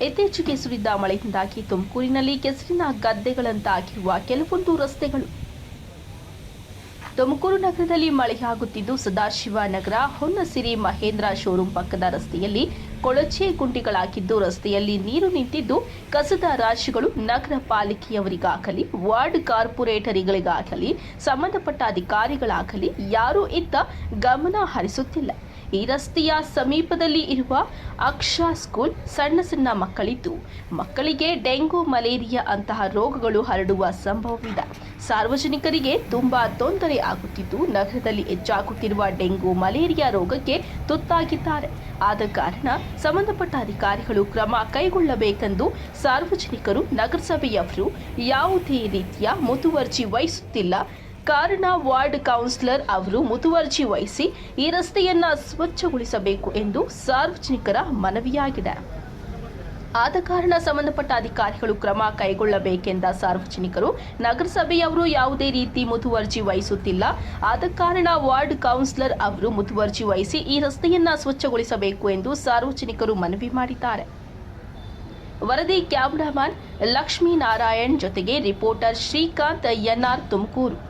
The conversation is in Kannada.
ಇತ್ತೀಚೆಗೆ ಸುರಿದ ಮಳೆಯಿಂದಾಗಿ ತುಮಕೂರಿನಲ್ಲಿ ಕೆಸರಿನ ಗದ್ದೆಗಳಂತಾಗಿರುವ ಕೆಲವೊಂದು ರಸ್ತೆಗಳು. ತುಮಕೂರು ನಗರದಲ್ಲಿ ಮಳೆಯಾಗುತ್ತಿದ್ದು ಸದಾಶಿವ ನಗರ ಹೊನ್ನಸಿರಿ, ಮಹೇಂದ್ರ ಶೋರೂಂ ಪಕ್ಕದ ರಸ್ತೆಯಲ್ಲಿ ಕೊಳಚೆ ಗುಂಡಿಗಳಾಗಿದ್ದು, ರಸ್ತೆಯಲ್ಲಿ ನೀರು ನಿಂತಿದ್ದು, ಕಸದ ರಾಶಿಗಳು ನಗರ ಪಾಲಿಕೆಯವರಿಗಾಗಲಿ, ವಾರ್ಡ್ ಕಾರ್ಪೊರೇಟರಿಗಳಿಗಾಗಲಿ, ಸಂಬಂಧಪಟ್ಟ ಅಧಿಕಾರಿಗಳಾಗಲಿ ಯಾರೂ ಇತ್ತ ಗಮನ ಹರಿಸುತ್ತಿಲ್ಲ. ಈ ರಸ್ತೆಯ ಸಮೀಪದಲ್ಲಿ ಇರುವ ಅಕ್ಷ ಸ್ಕೂಲ್ ಸಣ್ಣ ಸಣ್ಣ ಮಕ್ಕಳಿದ್ದು. ಮಕ್ಕಳಿಗೆ ಡೆಂಗು, ಮಲೇರಿಯಾ ಅಂತಹ ರೋಗಗಳು ಹರಡುವ ಸಂಭವವಿದೆ. ಸಾರ್ವಜನಿಕರಿಗೆ ತುಂಬಾ ತೊಂದರೆ ಆಗುತ್ತಿದ್ದು, ನಗರದಲ್ಲಿ ಹೆಚ್ಚಾಗುತ್ತಿರುವ ಡೆಂಗು, ಮಲೇರಿಯಾ ರೋಗಕ್ಕೆ ತುತ್ತಾಗಿದ್ದಾರೆ. ಆದ ಕಾರಣ ಸಂಬಂಧಪಟ್ಟ ಅಧಿಕಾರಿಗಳು ಕ್ರಮ ಕೈಗೊಳ್ಳಬೇಕೆಂದು ಸಾರ್ವಜನಿಕರು ನಗರಸಭೆಯವರು ಯಾವುದೇ ರೀತಿಯ ಮುತುವರ್ಜಿ ವಹಿಸುತ್ತಿಲ್ಲ. ಕಾರಣ ವಾರ್ಡ್ ಕೌನ್ಸಿಲರ್ ಅವರು ಮುತುವರ್ಜಿ ವಹಿಸಿ ಈ ರಸ್ತೆಯನ್ನ ಸ್ವಚ್ಛಗೊಳಿಸಬೇಕು ಎಂದು ಸಾರ್ವಜನಿಕರ ಮನವಿಯಾಗಿದೆ. ಆದ ಕಾರಣ ಸಂಬಂಧಪಟ್ಟ ಅಧಿಕಾರಿಗಳು ಕ್ರಮ ಕೈಗೊಳ್ಳಬೇಕೆಂದ ಸಾರ್ವಜನಿಕರು, ನಗರಸಭೆಯವರು ಯಾವುದೇ ರೀತಿ ಮುತುವರ್ಜಿ ವಹಿಸುತ್ತಿಲ್ಲ. ಆದ ಕಾರಣ ವಾರ್ಡ್ ಕೌನ್ಸಿಲರ್ ಅವರು ಮುತುವರ್ಜಿ ವಹಿಸಿ ಈ ರಸ್ತೆಯನ್ನ ಸ್ವಚ್ಛಗೊಳಿಸಬೇಕು ಎಂದು ಸಾರ್ವಜನಿಕರು ಮನವಿ ಮಾಡಿದ್ದಾರೆ. ವರದಿ ಕ್ಯಾಮರಾಮನ್ ಲಕ್ಷ್ಮೀನಾರಾಯಣ್ ಜೊತೆಗೆ ರಿಪೋರ್ಟರ್ ಶ್ರೀಕಾಂತ್ ಎನ್ಆರ್ ತುಮಕೂರು.